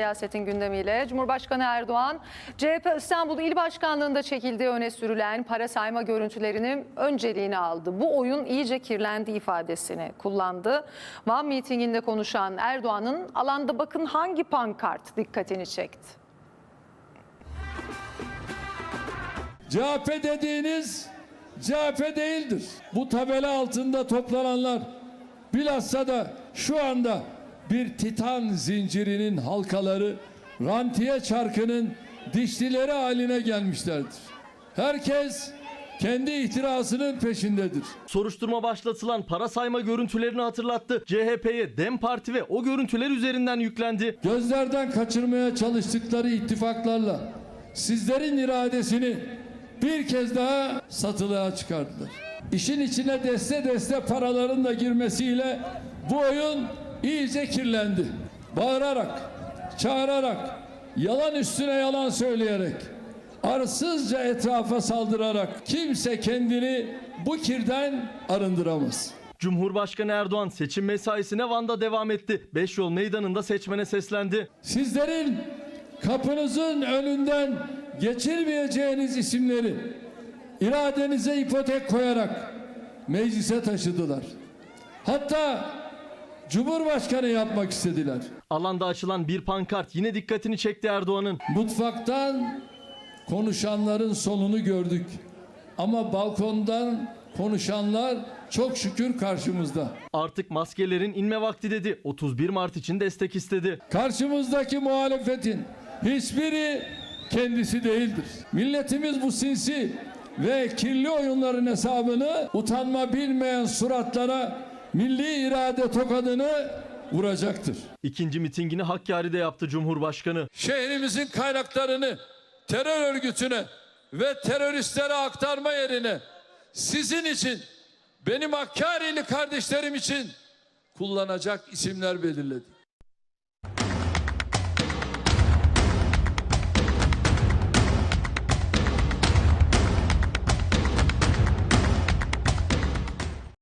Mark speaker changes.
Speaker 1: Siyasetin gündemiyle Cumhurbaşkanı Erdoğan, CHP İstanbul İl Başkanlığı'nda çekildiği öne sürülen para sayma görüntülerinin önceliğini aldı. Bu oyun iyice kirlendi ifadesini kullandı. Van mitinginde konuşan Erdoğan'ın alanda bakın hangi pankart dikkatini çekti.
Speaker 2: CHP dediğiniz CHP değildir. Bu tabela altında toplananlar bilhassa da şu anda bir titan zincirinin halkaları rantiye çarkının dişlileri haline gelmişlerdir. Herkes kendi ihtirasının peşindedir.
Speaker 3: Soruşturma başlatılan para sayma görüntülerini hatırlattı. CHP'ye DEM Parti ve o görüntüler üzerinden yüklendi.
Speaker 2: Gözlerden kaçırmaya çalıştıkları ittifaklarla sizlerin iradesini bir kez daha satılığa çıkardılar. İşin içine deste deste paraların da girmesiyle bu oyun iyice kirlendi. Bağırarak, çağırarak, yalan üstüne yalan söyleyerek, arsızca etrafa saldırarak kimse kendini bu kirden arındıramaz.
Speaker 3: Cumhurbaşkanı Erdoğan seçim mesaisine Van'da devam etti. Beş yol meydanında seçmene seslendi.
Speaker 2: Sizlerin kapınızın önünden geçirmeyeceğiniz isimleri iradenize ipotek koyarak meclise taşıdılar. Hatta Cumhurbaşkanı yapmak istediler.
Speaker 3: Alanda açılan bir pankart yine dikkatini çekti Erdoğan'ın.
Speaker 2: Mutfaktan konuşanların sonunu gördük. Ama balkondan konuşanlar çok şükür karşımızda.
Speaker 3: Artık maskelerin inme vakti dedi. 31 Mart için destek istedi.
Speaker 2: Karşımızdaki muhalefetin hiçbiri kendisi değildir. Milletimiz bu sinsi ve kirli oyunların hesabını utanma bilmeyen suratlara milli irade tokadını vuracaktır.
Speaker 3: İkinci mitingini Hakkari'de yaptı Cumhurbaşkanı.
Speaker 2: Şehrimizin kaynaklarını terör örgütüne ve teröristlere aktarma yerine sizin için benim Hakkari'li kardeşlerim için kullanacak isimler belirledik.